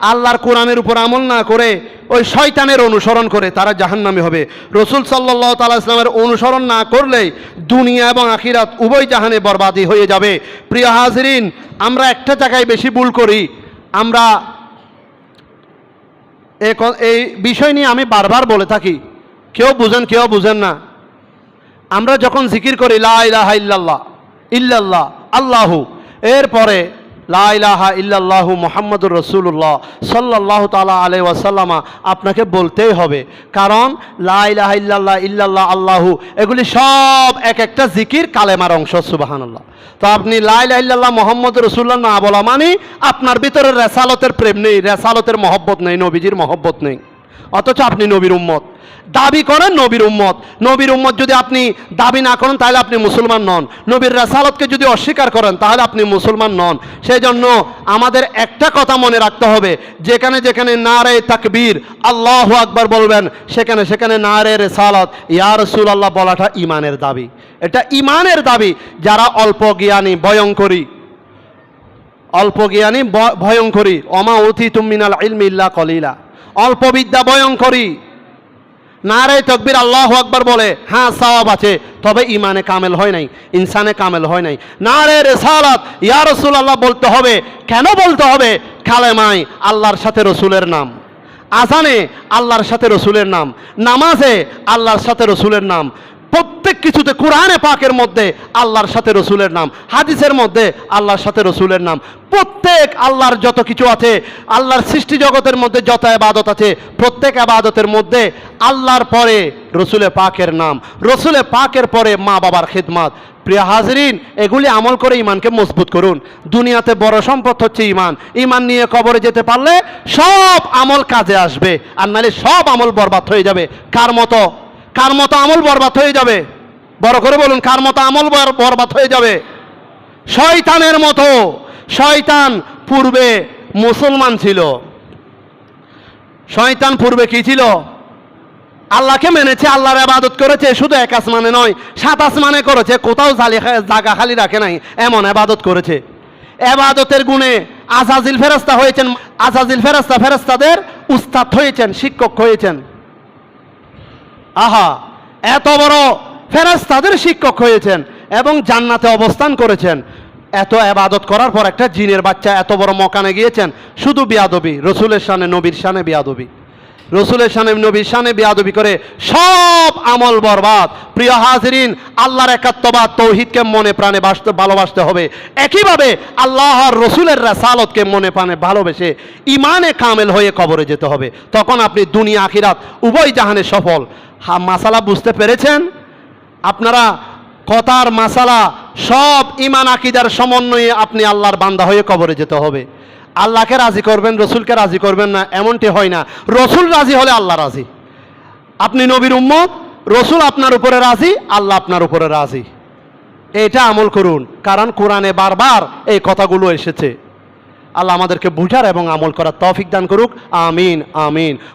আল্লাহর কোরআনের উপর আমল না করে ওই শয়তানের অনুসরণ করে তারা জাহান্নামী হবে। রসুল সাল্লাহ তালা ইসলামের অনুসরণ না করলেই দুনিয়া এবং আখিরাত উভয় জাহানে বরবাদি হয়ে যাবে। প্রিয় হাজরিন, আমরা একটা জায়গায় বেশি ভুল করি। আমরা এই বিষয় নিয়ে আমি বারবার বলে থাকি। কেউ বুঝেন কেউ বুঝেন না। আমরা যখন জিকির করি লাহ ইল্লাল্লাহ ইল্লাল্লাহ, আল্লাহু, এরপরে লা ইল্লাহু মোহাম্মদুর রসুল্লাহ সাল্লাহ তালা আলাই ওয়াসাল্লামা আপনাকে বলতেই হবে। কারণ লা ইল্লাহ ইল্লাল্লাহ ইল্লাল্লাহ, আল্লাহু, এগুলি সব এক একটা জিকির কালেমার অংশ সুবাহান্লাহ তো আপনি লাইলাহ ইল্লাহ মোহাম্মদ রসুল্লাহ না বলা মানে আপনার ভিতরে রেসালতের প্রেম নেই, রেসালতের মহব্বত নেই, নবীজির মহব্বত নেই। অথচ আপনি নবীর উম্মত। দাবি করেন নবীর উম্মত। নবীর উম্মত যদি আপনি দাবি না করেন, তাহলে আপনি মুসলমান নন। নবীর রাসালতকে যদি অস্বীকার করেন, তাহলে আপনি মুসলমান নন। সেই জন্য আমাদের একটা কথা মনে রাখতে হবে। যেখানে যেখানে নারে তাকবীর, আল্লাহ আকবার বলবেন, সেখানে সেখানে নারে রেসালত। ইয়া রসুল আল্লাহ বলাটা ইমানের দাবি। এটা ইমানের দাবি। যারা অল্প জ্ঞানী, ভয়ঙ্করী। অল্প জ্ঞানী ভয়ঙ্করী। অমা অতি তুমিনাল ইলমি ইল্লা কলিলা। অল্প বিদ্যা ভয়ঙ্করী নারে তকবির আল্লাহ আকবার বলে হ্যাঁ সওয়াব আছে, তবে ইমানে কামেল হয় নাই, ইনসানে কামেল হয় নাই। নারে রেসালাত, ইয়া রসুল আল্লাহ বলতে হবে। কেন বলতে হবে? কালেমাই আল্লাহর সাথে রসুলের নাম। আজানে আল্লাহর সাথে রসুলের নাম। নামাজে আল্লাহর সাথে রসুলের নাম। প্রত্যেক কিছুতে কোরআনে পাকের মধ্যে আল্লাহর সাথে রসুলের নাম। হাদিসের মধ্যে আল্লাহর সাথে রসুলের নাম। প্রত্যেক আল্লাহর যত কিছু আছে, আল্লাহর সৃষ্টি জগতের মধ্যে যত আবাদত আছে, প্রত্যেক আবাদতের মধ্যে আল্লাহর পরে রসুলে পাকের নাম, রসুলে পাকের পরে মা বাবার খেদমাত। প্রিয় হাজরিন, এগুলি আমল করে ইমানকে মজবুত করুন। দুনিয়াতে বড় সম্পদ হচ্ছে ইমান ইমান নিয়ে কবরে যেতে পারলে সব আমল কাজে আসবে, আর নাহলে সব আমল বরবাদ হয়ে যাবে। কার মতো? কার মতো আমল বরবাদ হয়ে যাবে? বড় করে বলুন, কার মতো আমল বরবাদ হয়ে যাবে? শয়তানের মতো। শয়তান পূর্বে মুসলমান ছিল। শয়তান পূর্বে কি ছিল? আল্লাহকে মেনেছে, আল্লাহর আবাদত করেছে, শুধু এক আসমানে নয়, সাত আসমানে করেছে, কোথাও জায়গা খালি রাখে নাই, এমন আবাদত করেছে। এবাদতের গুণে আজাজিল ফেরস্তা হয়েছেন, আজাজিল ফেরস্তা ফেরস্তাদের উস্তাদ হয়েছেন, শিক্ষক হয়েছেন। আহা, এত বড় ফেরাস্তাদের শিক্ষক হয়েছেন এবং জান্নাতে অবস্থান করেছেন। এত আবাদত করার পর একটা জিনের বাচ্চা এত বড় মকানে গিয়েছেন, শুধু বিয়াদবি, রসুলের সানে নবীর শানে বিয়াদবি। রসুলের সানে নবীর শানে বিয়াদবি করে সব আমল বরবাদ। প্রিয় হাজরিন, আল্লাহর একাত্মবাদ তৌহিদকে মনে প্রাণে বাসতে ভালোবাসতে হবে। একইভাবে আল্লাহর রসুলের রাসালতকে মনে প্রাণে ভালোবেসে ইমানে কামেল হয়ে কবরে যেতে হবে। তখন আপনি দুনিয়া, আখিরাত উভয় জাহানে সফল। হা, মাসালা বুঝতে পেরেছেন? আপনারা কথার মাসালা সব ইমান আকিদার সমন্বয়ে আপনি আল্লাহর বান্দা হয়ে কবরে যেতে হবে। আল্লাহকে রাজি করবেন, রসুলকে রাজি করবেন না, এমনটি হয় না। রসুল রাজি হলে আল্লাহ রাজি। আপনি নবীর উম্মত, রসুল আপনার উপরে রাজি, আল্লাহ আপনার উপরে রাজি। এটা আমল করুন, কারণ কোরআনে বারবার এই কথাগুলো এসেছে। আল্লাহ আমাদেরকে বুঝার এবং আমল করার তৌফিক দান করুক। আমিন আমিন।